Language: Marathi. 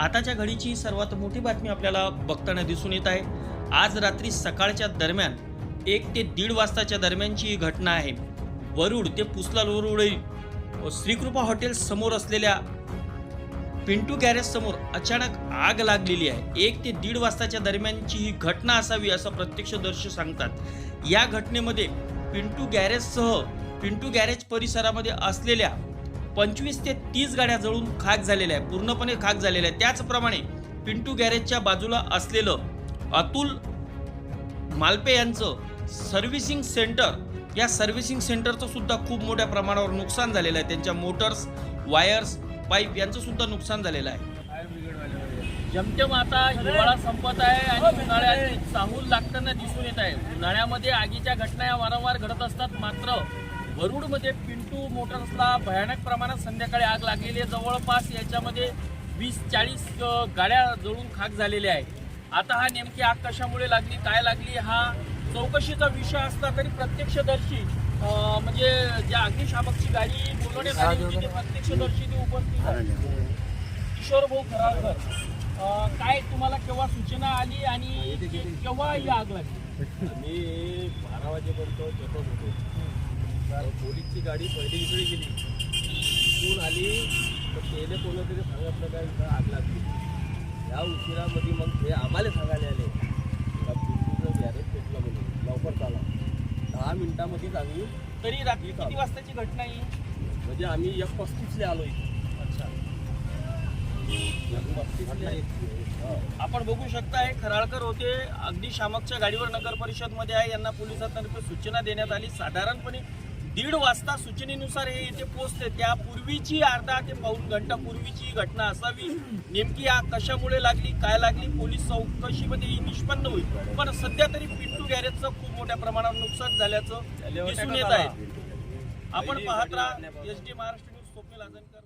आताच्या घडीची सर्वात मोठी बातमी आपल्याला बघताना दिसून येत आहे. आज रात्री सकाळच्या दरम्यान एक ते दीड वाजताच्या दरम्यानची ही घटना आहे. वरुड ते पुसलाल वरुड श्रीकृपा हॉटेल समोर असलेल्या पिंटू गॅरेज समोर अचानक आग लागलेली आहे. एक ते दीड वाजताच्या दरम्यानची ही घटना असावी असं प्रत्यक्षदर्शी सांगतात. या घटनेमध्ये पिंटू गॅरेजसह पिंटू गॅरेज परिसरामध्ये असलेल्या पंचवीस ते तीस गाड्या जळून खाक झालेल्या आहे पूर्णपणे खाक झालेल्या आहे त्याचप्रमाणे पिंटू गॅरेजच्या बाजूला असलेलं अतुल मालपे यांचं सर्व्हिसिंग सेंटर या सर्व्हिसिंग सेंटरचं सुद्धा खूप मोठ्या प्रमाणावर नुकसान झालेलं आहे. त्यांच्या मोटर्स वायर्स पाईप यांचं सुद्धा नुकसान झालेलं आहे. जमजम आता हिवाळा संपत आहे आणि उन्हाळ्यात चाहूल लागताना दिसून येत आहे. उन्हाळ्यामध्ये आगीच्या घटना या वारंवार घडत असतात मात्र वरुडमध्ये पिंटू मोटर्सला भयानक प्रमाणात संध्याकाळी आग लागलेली आहे. जवळपास याच्यामध्ये वीस चाळीस गाड्या जळून खाक झालेल्या आहे. आता हा नेमकी आग कशामुळे लागली काय लागली हा चौकशीचा विषय असला तरी प्रत्यक्षदर्शी म्हणजे ज्या अग्निशामकची गाडी बोलवण्यात आली होती ते प्रत्यक्षदर्शी ते उपस्थित आहे. किशोर भाऊ खराळकर काय तुम्हाला केव्हा सूचना आली आणि केव्हा ही आग लागली? आम्ही बारा वाजेपर्यंत झोपत होतो. पोलीसची गाडी पहिली इकडे गेली. तिथून आली तर पहिले कोणतरी सांगितलं काय इथं आग लागली. या उशिरामध्ये मग हे आम्हाला सांगायला आले. का पिंटूचं गॅरेज पेटलं म्हणून. लवकर चाला. दहा मिनिटामध्येच आम्ही तरी रात्री किती वाजताची घटना ही? म्हणजे आम्ही एक पस्तीसले आलो इथे. आपण बघू शकताय खराळकर होते अग्निशामकच्या गाडीवर नगर परिषदमध्ये आहे. यांना पोलिसांतर्फे सूचना देण्यात आली. साधारणपणे दीड वाजता सूचनेनुसार हे इथे पोहोचते. त्यापूर्वीची अर्धा ते पाऊण घंटा पूर्वीची घटना असावी. नेमकी आग कशामुळे लागली काय लागली पोलीस चौकशीमध्ये ही निष्पन्न होईल. पण सध्या तरी पिंटू गॅरेजचं खूप मोठ्या प्रमाणावर नुकसान झाल्याचं दिसून येत आहे. आपण? पाहत राहा. S D Maharashtra news Swapnil Ajankar